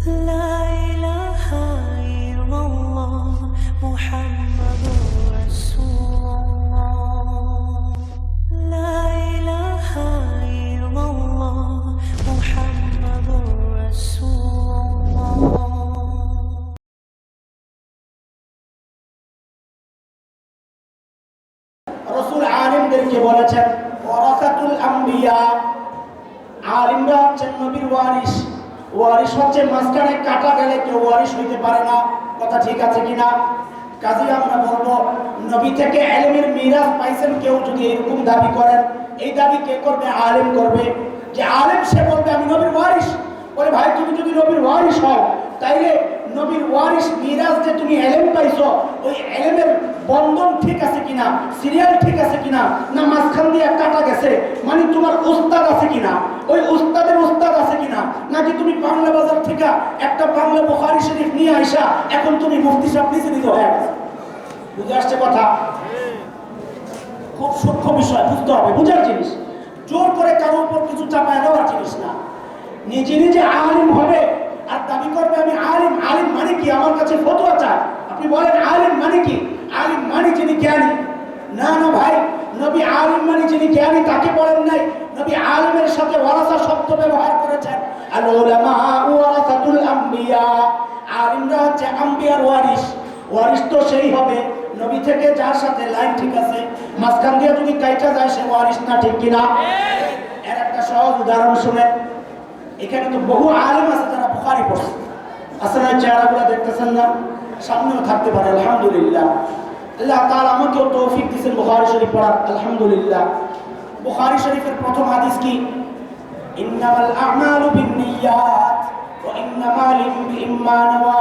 لا إله إلا الله محمد رسول الله لا إله إلا الله محمد رسول الله রসুল আলিমদেরকে বলেছেন ওয়ারাসাতুল আম্বিয়া আলিমরা হচ্ছেন নবীর ওয়ারিস ওয়ারিস হচ্ছে মাঝখানে কাটা গেলে কেউ ওয়ারিশ হইতে পারে না। কথা ঠিক আছে কিনা? কাজী আমরা বলব, নবী থেকে আলেমের মিরাজ পাইছেন কেউ যদি এরকম দাবি করেন। এই দাবি কে করবে? আলেম করবে। যে আলেম সে বলবে, আমি নবীর ওয়ারিস বলে ভাই তুমি যদি নবীর ওয়ারিস হও তাইলে নবীর ওয়ারিস মিরাজ যে তুমি এলেম পাইছো, ওই এলেমের বন্ধন ঠিক আছে কিনা? সিরিয়াল ঠিক আছে কিনা? না মাঝখান দিয়ে কাটা গেছে? মানে তোমার উস্তাদ আছে কিনা? ওই উস্তাদের উস্তাদ আছে কিনা? নাকি তুমি বাংলা বাজার থেকে একটা বাংলা বুখারি শরীফ নিয়ে আইসা, এখন তুমি মুফতি সাহেব নিচে নিতে হয়ে গেছে? বুঝে আসছে কথা? খুব সূক্ষ্ম বিষয়, বুঝতে হবে, বুঝার জিনিস। জোর করে কারোর উপর কিছু চাপায় দেওয়ার জিনিস না। নিজে নিজে আলিম হবে দাবি করবে? আমি আলিম আলিম মানে কি? আমার কাছে ফতোয়া চায় আপনি বলেন, আলিম মানে কি? আলিম মানে যিনি জ্ঞানী। না না ভাই, নবী আলিম মানে যিনি জ্ঞানী, তাকে বলেন নাই। নবী আলিমের সাথে ওয়ারাসা শব্দ ব্যবহার করেছেন। আল উলামা ওয়ারাসাতুল আম্বিয়া। আলিমরা হচ্ছে আম্বিয়ার ওয়ারিস ওয়ারিস তো সেই হবে। নবী থেকে যার সাথে লাইন ঠিক আছে, মাঝখান দিয়ে যদি কাইটা যায়, সে ওয়ারিস না ঠিক কিনা? এর একটা সহজ উদাহরণ শুনে এখানে তো বহু আলেম আছে যারা বুখারি পড়ছে আছে না চেহারাগুলো দেখতেছেন না সামনেও থাকতে পারে আলহামদুলিল্লাহ আল্লাহ তাআলা আমাকেও তৌফিক দিয়েছেন বুখারী শরীফ পড়ার আলহামদুলিল্লাহ বুখারী শরীফের প্রথম হাদিস কি ইন্নামাল আ'মালু বিন্নিয়াত ওয়া ইন্নামা লিকুল্লি মা নাওয়া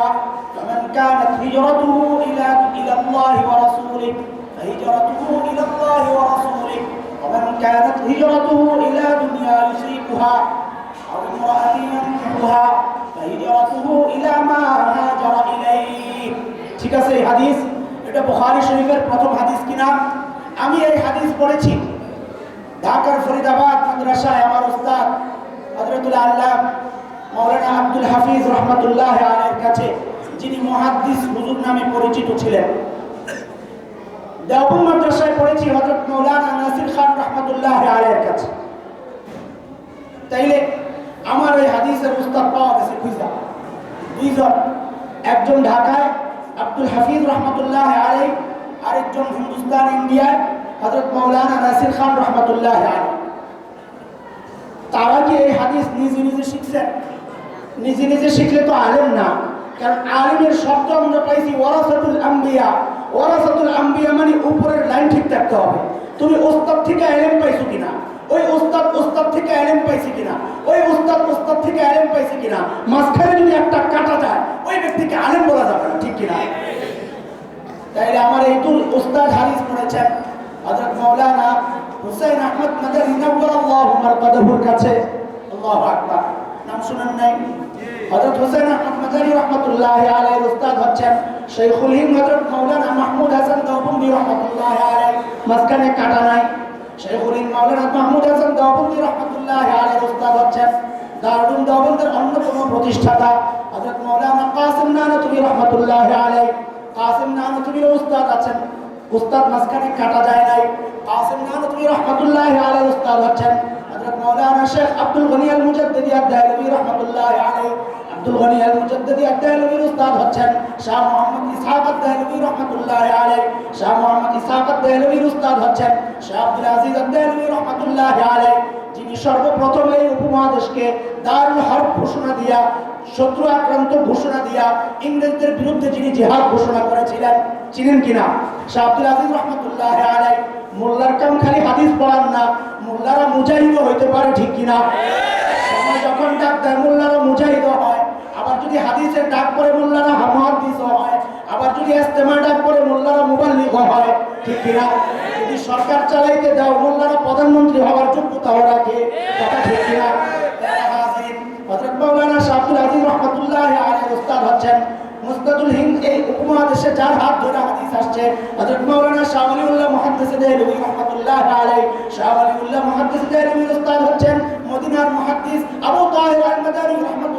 ফামান কানাত হিজরাতুহু ইলা ইলা আল্লাহ ওয়া রাসূলিহি ফাহিজরাতুহু ইলা আল্লাহ ওয়া রাসূলিহি ومن كانت هجرته إلى دنيا يصيبها أو امرأة ينكحها فهجرته إلى ما هاجر إليه ঠিক আছে এই হাদিস এটা বুখারী শরীফের প্রথম হাদিস কিনা আমি এই হাদিস পড়েছি ঢাকার ফরিদাবাদ মাদ্রাসায় আমার উস্তাদ হযরতুল আল্লাহ মাওলানা আব্দুল হাফিজ রহমাতুল্লাহ আলাইহির কাছে যিনি মুহাদ্দিস হুজুর নামে পরিচিত ছিলেন দেওবন্দ মাদ্রাসায় পড়েছি হযরত মাওলানা নাসির খান রহমাতুল্লাহ আলাইহির কাছে তাইলে আমার এই হাদিসের উস্তাদ পাওয়া গেছে খুঁজা। দুইজন, একজন ঢাকায়, আব্দুল হাফিজ রহমতুল্লাহ আলাই আরেকজন হিন্দুস্তান, ইন্ডিয়ায় হজরত মৌলানা নাসির খান রহমতুল্লাহ আলাই তারা কি এই হাদিস নিজে নিজে শিখছেন? নিজে নিজে শিখলে তো আলেম না। কারণ আলিমের শব্দ আমরা পাইছি ওয়ারাসাতুল আম্বিয়া। ওয়ারাসাতুল আম্বিয়া মানে উপরের লাইন ঠিক থাকতে হবে। তুমি ওস্তাদ থেকে আলেম পাইছো কিনা? ওই ওস্তাদ ওস্তাদ থেকে আলেম পাইছে কিনা? ওই ওস্তাদ ওস্তাদ থেকে আলেম পাইছে কিনা? মাঝখানে যদি একটা কাটা যায়, ওই ব্যক্তিকে আলেম বলা যাবে না, ঠিক কিনা? তাইলে আমার এই তো ওস্তাদ হারিস পড়েছেন হযরত মাওলানা হুসাইন আহমদ মাদানী নওয়াল্লাহু মারকাদাহুর কাছে। আল্লাহু আকবার। নাম শুনেন নাই? হযরত হুসাইন আহমদ মাদানী রাহমাতুল্লাহি আলাইহির উস্তাদ হচ্ছেন শাইখুল হিন্দ হযরত মাওলানা মাহমুদ হাসান দেওবন্দি রাহমাতুল্লাহি আলাইহি। মাঝখানে কাটা নাই। হিন্দ মাওলানা মাহমুদ হাসান দেওবন্দি রাহমাতুল্লাহি আলাইহির উস্তাদ হচ্ছেন। দারুল দেওবন্দের অন্যতম প্রতিষ্ঠাতা হযরত মাওলানা কাসিম নানতুবি রাহমাতুল্লাহি আলাইহি। কাসিম উস্তাদ আছেন। উস্তাদ মাঝখানে কাটা যায় নাই। কাসিম নানতুবি রাহমাতুল্লাহি আলাইহি উস্তাদ হচ্ছেন। হযরত মাওলানা শেখ আব্দুল গনি আল মুজাদ্দিদি আদ-দাহলভী রাহমাতুল্লাহি আলাইহি। আব্দুল গনি আল মুজাদ্দিদি উস্তাদ হচ্ছেন শাহ মোহাম্মদ ইসহাক রাহমাতুল্লাহি আলাইহি। শাহ মোহাম্মদ ইসহাক উস্তাদ হচ্ছেন শাহ আব্দুল আজিজ রাহমাতুল্লাহি আলাইহি। যিনি সর্বপ্রথম এই উপমহাদেশকে দারুল ঘোষণা দিয়া শত্রু আক্রান্ত ঘোষণা দিয়া ইংরেজদের বিরুদ্ধে যিনি জিহাদ ঘোষণা করেছিলেন চিনেন কিনা? শাহ আব্দুল আজিজ রহমতুল্লাহ আলাই মোল্লার কাম খালি হাদিস পড়ান না মোল্লারা মুজাহিদ হইতে পারে ঠিক কিনা? যখন ডাক দেয় মোল্লারা মুজাহিদ হয় যদি হাদিসের ডাক পরে মোল্লারা হামহাদিস হয়, আবার যদি ইস্তেমা ডাক পরে মোল্লারা মুবাল্লিগ হয়, ঠিক কিনা যদি সরকার চালাইতে দাও মোল্লারা প্রধানমন্ত্রী হওয়ার যোগ্যতাও রাখে কথা ঠিক কিনা তারা হাজির, হযরত মাওলানা শাহ আব্দুল আজিজ রহমাতুল্লাহ উস্তাদ হচ্ছেন, মুস্তাদুল হিন্দ এই উপমহাদেশে যার হাত ধরে হাদিস আসছে, হযরত মাওলানা হচ্ছেন, মদিনার মুহাদ্দিস আবু আল মাদানী আহমদ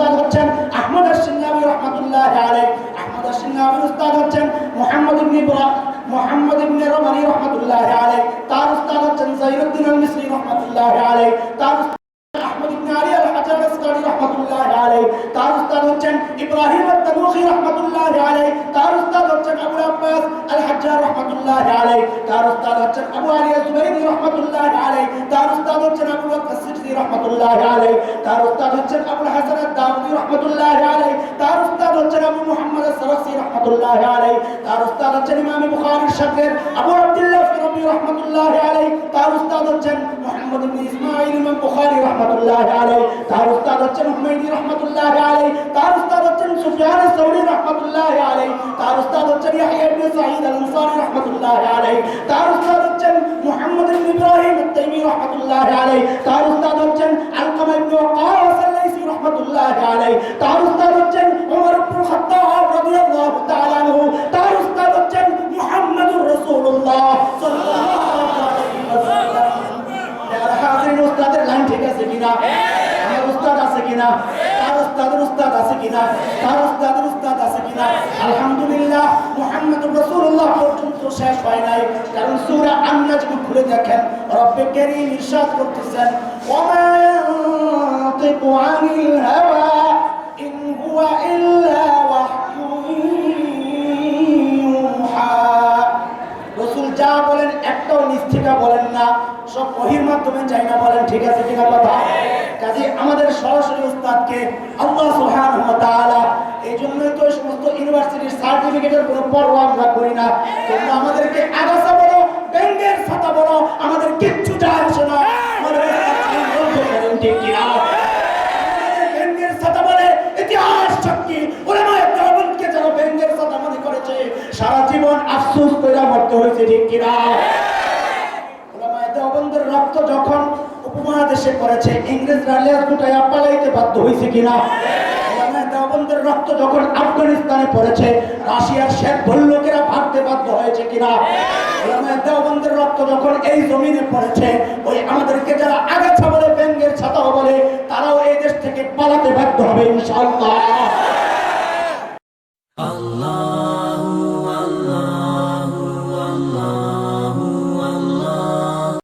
আল হচ্ছেন আহমদ আল সিন্নাবি তার উস্তাদ হচ্ছেন তার উস্তাদ আহমদ ইবনে আলী আল হাজার আসকারি রহমাতুল্লাহ আলাইহি তার উস্তাদ হচ্ছেন ইব্রাহিম আত-তানুখি রহমাতুল্লাহ আলাইহি তার উস্তাদ হচ্ছেন আবু আব্বাস আল হাজ্জার রহমাতুল্লাহ আলাইহি তার উস্তাদ হচ্ছেন আবু আলী আল-জুবাইরি রহমাতুল্লাহ আলাইহি তার উস্তাদ হচ্ছেন আবু বকর সিদ্দিক রহমাতুল্লাহ আলাইহি তার উস্তাদ হচ্ছেন আবু হাসান আদ-দাউদি রহমাতুল্লাহ আলাইহি তার উস্তাদ হচ্ছেন আবু মুহাম্মদ আস-সারাসি রহমাতুল্লাহ আলাইহি তার উস্তাদ হচ্ছেন ইমাম বুখারীর শাগির আবু আব্দুল্লাহ ফিরবি রহমাতুল্লাহ আলাইহি তার উস্তাদ হচ্ছেন মুহাম্মদ ইবনে ইসমাঈল ইমাম বুখারী রহমাতুল্লাহ আলাইহি তার উস্তাদ হচ্ছেন হুমায়দি রহমাতুল্লাহ আলাইহি তার উস্তাদ হচ্ছেন সুফিয়ান আস-সাউরি রহমাতুল্লাহ আলাইহি তার উস্তাদ হচ্ছেন ইয়াহইয়া ইবনে সাঈদ আল-আনসারী রহমাতুল্লাহ আলাইহি তার উস্তাদ হচ্ছেন মুহাম্মদ ইবনে ইব্রাহিম আত-তাইমি রহমাতুল্লাহ আলাইহি তার উস্তাদ হচ্ছেন আলকামা ইবনে ওয়াকাস আল-লাইসি রহমাতুল্লাহ আলাইহি তার উস্তাদ কিনা? আমার উস্তাদ আছে কিনা? তার উস্তাদের উস্তাদ আছে কিনা? তার উস্তাদের উস্তাদ আছে কিনা? আলহামদুলিল্লাহ মোহাম্মদ রাসূলুল্লাহ পর্যন্ত শেষ হয় নাই। কারণ সূরা আন-নাজম খুলে দেখেন, রব্বে কারীম ইরশাদ করতেছেন ওমা ইয়ানতিকু আনিল হাওয়া মাধ্যমে চাই না বলেন, ঠিক আছে কিনা কথা কাজে আমাদের সরাসরি উস্তাদকে আল্লাহ তাআলা এই জন্যই তো সমস্ত ইউনিভার্সিটির সার্টিফিকেটের কোনো পরোয়া আমরা করি না। তোমরা আমাদেরকে আগাছা বলো ব্যাংকের ছাতা বলো, আমাদের কিচ্ছু যায় আসে না। সারা জীবন আফসোস করে মরতে হয়েছে, ঠিক কিনা ওলামায়ে দেওবন্দের রক্ত যখন উপমহাদেশে করেছে, ইংরেজরা লেজ গুটাইয়া পালাইতে বাধ্য হয়েছে কিনা? রক্ত যখন আফগানিস্তানে পড়েছে, রাশিয়ার শেখ ভল্লুকেরা ভাবতে বাধ্য হয়েছে কিনা? দেওবন্দের রক্ত যখন এই জমিনে পড়েছে, ওই বলে